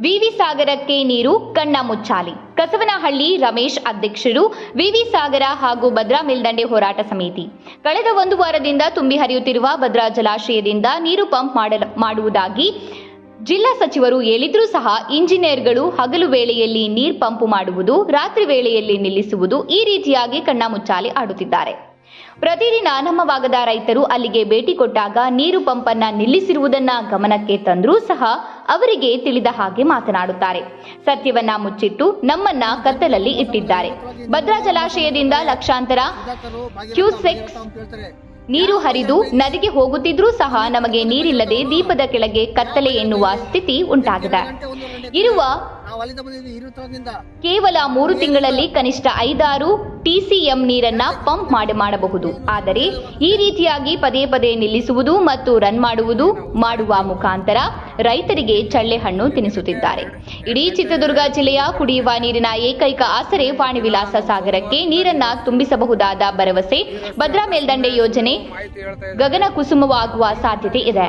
ವಿವಿ ಸಾಗರಕ್ಕೆ ನೀರು, ಕಣ್ಣ ಮುಚ್ಚಾಲಿ. ಕಸವನಹಳ್ಳಿ ರಮೇಶ್ ಅಧ್ಯಕ್ಷರು, ವಿವಿ ಸಾಗರ ಹಾಗೂ ಭದ್ರಾ ಮೇಲ್ದಂಡೆ ಹೋರಾಟ ಸಮಿತಿ. ಕಳೆದ ಒಂದು ವಾರದಿಂದ ತುಂಬಿ ಹರಿಯುತ್ತಿರುವ ಭದ್ರಾ ಜಲಾಶಯದಿಂದ ನೀರು ಪಂಪ್ ಮಾಡುವುದಾಗಿ ಜಿಲ್ಲಾ ಸಚಿವರು ಹೇಳಿದ್ರೂ ಸಹ ಇಂಜಿನಿಯರ್ಗಳು ಹಗಲು ವೇಳೆಯಲ್ಲಿ ನೀರು ಪಂಪ್ ಮಾಡುವುದು, ರಾತ್ರಿ ವೇಳೆಯಲ್ಲಿ ನಿಲ್ಲಿಸುವುದು ಈ ರೀತಿಯಾಗಿ ಕಣ್ಣಾಮುಚ್ಚಾಲೆ ಆಡುತ್ತಿದ್ದಾರೆ. ಪ್ರತಿದಿನ ನಮ್ಮ ಭಾಗದ ರೈತರು ಅಲ್ಲಿಗೆ ಭೇಟಿ ಕೊಟ್ಟಾಗ ನೀರು ಪಂಪನ್ನ ನಿಲ್ಲಿಸಿರುವುದನ್ನ ಗಮನಕ್ಕೆ ತಂದರೂ ಸಹ ಅವರಿಗೆ ತಿಳಿದ ಹಾಗೆ ಮಾತನಾಡುತ್ತಾರೆ. ಸತ್ಯವನ್ನ ಮುಚ್ಚಿಟ್ಟು ನಮ್ಮನ್ನ ಕತ್ತಲಲ್ಲಿ ಇಟ್ಟಿದ್ದಾರೆ. ಭದ್ರಾ ಜಲಾಶಯದಿಂದ ಲಕ್ಷಾಂತರ ಕ್ಯೂಸೆಕ್ಸ್ ನೀರು ಹರಿದು ನದಿಗೆ ಹೋಗುತ್ತಿದ್ರೂ ಸಹ ನಮಗೆ ನೀರಿಲ್ಲದೆ ದೀಪದ ಕೆಳಗೆ ಕತ್ತಲೆ ಎನ್ನುವ ಸ್ಥಿತಿ ಉಂಟಾಗಿದೆ. ಇರುವ ಕೇವಲ ಮೂರು ತಿಂಗಳಲ್ಲಿ ಕನಿಷ್ಠ ಐದಾರು ಟಿಸಿಎಂ ನೀರನ್ನ ಪಂಪ್ ಮಾಡಿ ಮಾಡಬಹುದು. ಆದರೆ ಈ ರೀತಿಯಾಗಿ ಪದೇ ಪದೇ ನಿಲ್ಲಿಸುವುದು ಮತ್ತು ರನ್ ಮಾಡುವುದು ಮಾಡುವ ಮುಖಾಂತರ ರೈತರಿಗೆ ಚಳ್ಳೆ ಹಣ್ಣು ತಿನ್ನಿಸುತ್ತಿದ್ದಾರೆ ಇಡೀ ಚಿತ್ರದುರ್ಗ ಜಿಲ್ಲೆಯ ಕುಡಿಯುವ ನೀರಿನ ಏಕೈಕ ಆಸರೆ ವಾಣಿವಿಲಾಸ ಸಾಗರಕ್ಕೆ ನೀರನ್ನ ತುಂಬಿಸಬಹುದಾದ ಭರವಸೆ ಭದ್ರಾ ಮೇಲ್ದಂಡೆ ಯೋಜನೆ ಗಗನ ಕುಸುಮವಾಗುವ ಸಾಧ್ಯತೆ ಇದೆ.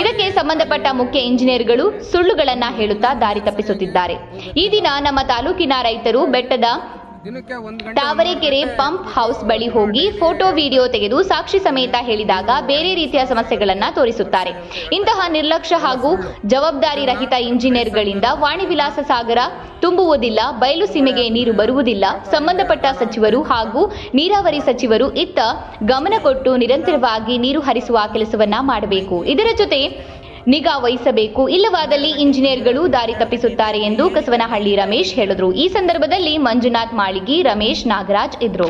ಇದಕ್ಕೆ ಸಂಬಂಧಪಟ್ಟ ಮುಖ್ಯ ಇಂಜಿನಿಯರ್ಗಳು ಸುಳ್ಳುಗಳನ್ನ ಹೇಳುತ್ತಾ ದಾರಿ ತಪ್ಪಿಸುತ್ತಿದ್ದಾರೆ. ಈ ದಿನ ನಮ್ಮ ತಾಲೂಕಿನ ರೈತರು ಬೆಟ್ಟದ ತಾವರೆಕೆರೆ ಪಂಪ್ ಹೌಸ್ ಬಳಿ ಹೋಗಿ ಫೋಟೋ, ವಿಡಿಯೋ ತೆಗೆದು ಸಾಕ್ಷಿ ಸಮೇತ ಹೇಳಿದಾಗ ಬೇರೆ ರೀತಿಯ ಸಮಸ್ಯೆಗಳನ್ನ ತೋರಿಸುತ್ತಾರೆ. ಇಂತಹ ನಿರ್ಲಕ್ಷ್ಯ ಹಾಗೂ ಜವಾಬ್ದಾರಿ ರಹಿತ ಇಂಜಿನಿಯರ್ಗಳಿಂದ ವಾಣಿವಿಲಾಸ ಸಾಗರ ತುಂಬುವುದಿಲ್ಲ, ಬಯಲು ಸೀಮೆಗೆ ನೀರು ಬರುವುದಿಲ್ಲ. ಸಂಬಂಧಪಟ್ಟ ಸಚಿವರು ಹಾಗೂ ನೀರಾವರಿ ಸಚಿವರು ಇತ್ತ ಗಮನ ಕೊಟ್ಟು ನಿರಂತರವಾಗಿ ನೀರು ಹರಿಸುವ ಕೆಲಸವನ್ನ ಮಾಡಬೇಕು. ಇದರ ಜೊತೆ ನಿಗಾ ವಹಿಸಬೇಕು. ಇಲ್ಲವಾದಲ್ಲಿ ಇಂಜಿನಿಯರ್ಗಳು ದಾರಿ ತಪ್ಪಿಸುತ್ತಾರೆ ಎಂದು ಕಸವನಹಳ್ಳಿ ರಮೇಶ್ ಹೇಳಿದರು. ಈ ಸಂದರ್ಭದಲ್ಲಿ ಮಂಜುನಾಥ್ ಮಾಳಿಗಿ, ರಮೇಶ್ ನಾಗರಾಜ್ ಇದ್ರು.